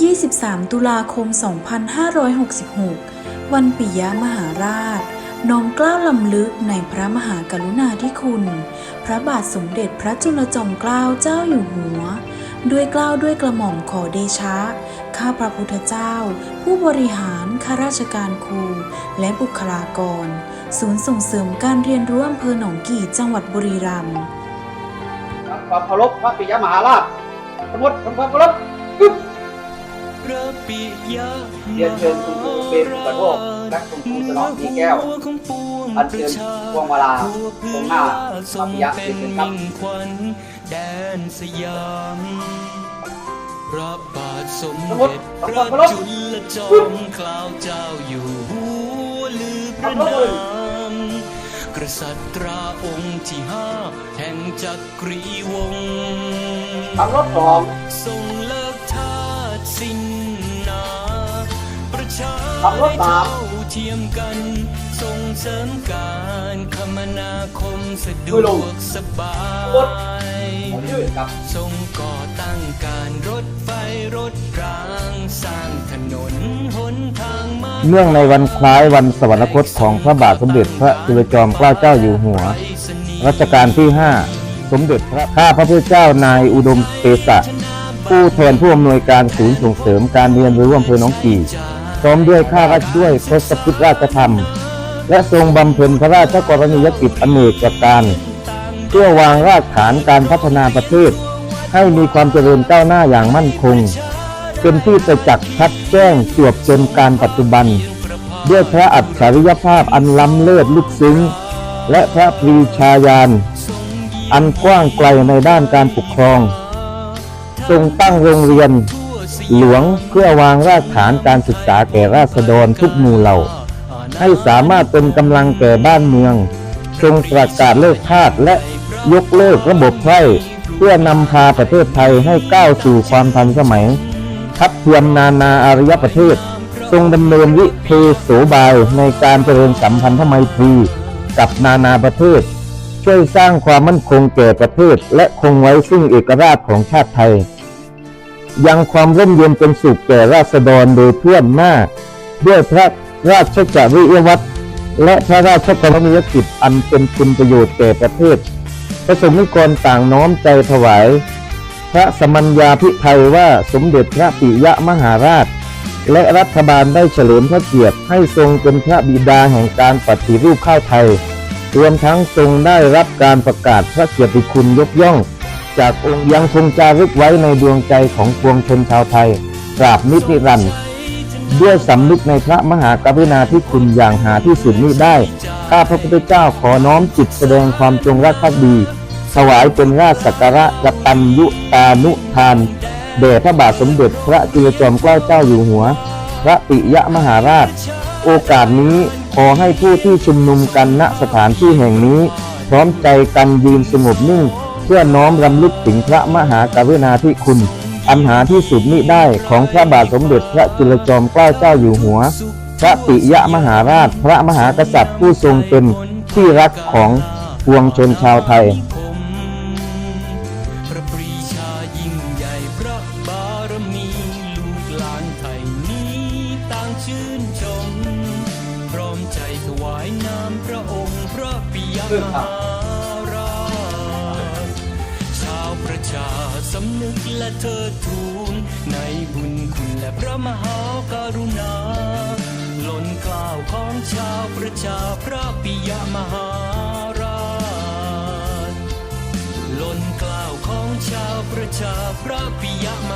23 ตุลาคม 2566 วันปิยมหาราช น้อมเกล้าลำลึกในพระมหากรุณาธิคุณ พระบาทสมเด็จพระจุลจอมเกล้าเจ้าอยู่หัว ด้วยเกล้าวด้วยกระหม่อมขอเดชะ ข้าพระพุทธเจ้า ผู้บริหารข้าราชการครู และบุคลากร ศูนย์ส่งเสริมการเรียนรู้อำเภอหนองกี่จังหวัดบุรีรัมย์ความเคารพพระปิยมหาราชสมมติทำความเคารพพะปิยะ เรียนเชิญคุณครูเปรมกระโทกและคุณครูสนองดีแก้ว อัญเชิญพวงมาลาตรงหน้าพระปิยะเรียนเชิญครับแดนสยามพระบาทสมเด็จพระจุลจอมเกล้าเจ้าอยู่หัวลือพระนาวามเคารพมกษัตราองค์ที่ห้าแห่งจักรีวงศ์คำรบสองทรงเลิกทาสิ้น ขับรถตามเท่าเทียมกันส่งเสริมการคมนาคมสะดวยลวงกสบายทรงก่อตั้งการรถไฟรถรางสร้างถนนหนทางมาเนื่องในวันคล้ายวันสวรรคตของพระบาทสมเด็จพระจุลจอมเกล้าเจ้าอยู่หัว รัชกาลที่ 5 สมเด็จพระข้าพระพุทธเจ้านายอุดมเปสะผู้แทนผู้อำนวยการศูนย์ส่งเสริมการเรียนรู้อำเภอหนองกี่ พร้อมด้วยข้าราชด้วยทศพิธราชธรรม และทรงบำเพ็ญพระราชกรณียกิจอเนกการ เพื่อวางรากฐานการพัฒนาประเทศ ให้มีความเจริญก้าวหน้าอย่างมั่นคง เป็นที่ประจักษ์ชัดแจ้งจวบจนการปัจจุบัน ด้วยพระอัจฉริยภาพอันล้ำเลิศลึกซึ้ง และพระปรีชาญาณอันกว้างไกลในด้านการปกครอง ทรงตั้งโรงเรียน หลวงเพื่อวางรากฐานการศึกษาแก่ราษฎรทุกหมู่เหล่า ให้สามารถเป็นกำลังแก่บ้านเมือง ทรงประกาศเลิกทาสและยกเลิกระบบไพร่เพื่อนำพาประเทศไทยให้ก้าวสู่ความทันสมัย ทัดเทียมนานาอารยประเทศ ทรงดำเนินวิเทโสบายในการเจริญสัมพันธไมตรีกับนานาประเทศ ช่วยสร้างความมั่นคงแก่ประเทศ และคงไว้ซึ่งเอกราชของชาติไทย ยังความร่มเย็นเป็นสุขแก่ราษฎรโดยทั่วหน้า ด้วยพระราชจริยวัตรและพระราชกรณียกิจอันเป็นคุณประโยชน์แก่ประเทศประสงค์นิกรต่างน้อมใจถวาย พระสมัญญาพิไทยว่าสมเด็จพระปิยมหาราช และรัฐบาลได้เฉลิมพระเกียรติให้ทรงเป็นพระบิดาแห่งการปฏิรูปข้าวไทย รวมทั้งทรงได้รับการประกาศพระเกียรติคุณยกย่อง จากองค์ยังคงจารึกไว้ในดวงใจของปวงชนชาวไทยตราบนิจนิรันดร์ด้วยสำนึกในพระมหากรุณาธิคุณอย่างหาที่สุดมิได้ ข้าพระพุทธเจ้าขอน้อมจิตแสดงความจงรักภักดี ถวายเป็นราชสักการะกตัญยุตานุทานแด่พระบาทสมเด็จพระจุลจอมเกล้าเจ้าอยู่หัว พระปิยมหาราช โอกาสนี้ขอให้ผู้ที่ชุมนุมกันณสถานที่แห่งนี้ พร้อมใจกันยืนสงบนิ่ง พื่อน้อมรำลึกถึงพระมหากรุณาธิคุณอันหาที่สุดมิได้ของพระบาทสมเด็จพระจุลจอมเกล้าเจ้าอยู่หัว พระปิยมหาราช พระมหากษัตริย์ผู้ทรงเป็นที่รักของปวงชนชาวไทยพระปรียาใหญ่พระบารมีลูกหลานไทยนี้ต่างชื่นชมพร้อมใจถวายนามพระองค์พระปิยมหารา จะชาสำนึกและเธอทูลในบุญคุณและพระมหากรุณาล้นกล่าวของชาวประชาพระปิยมหาราชล้นกล่าวของชาวประชาพระปิยม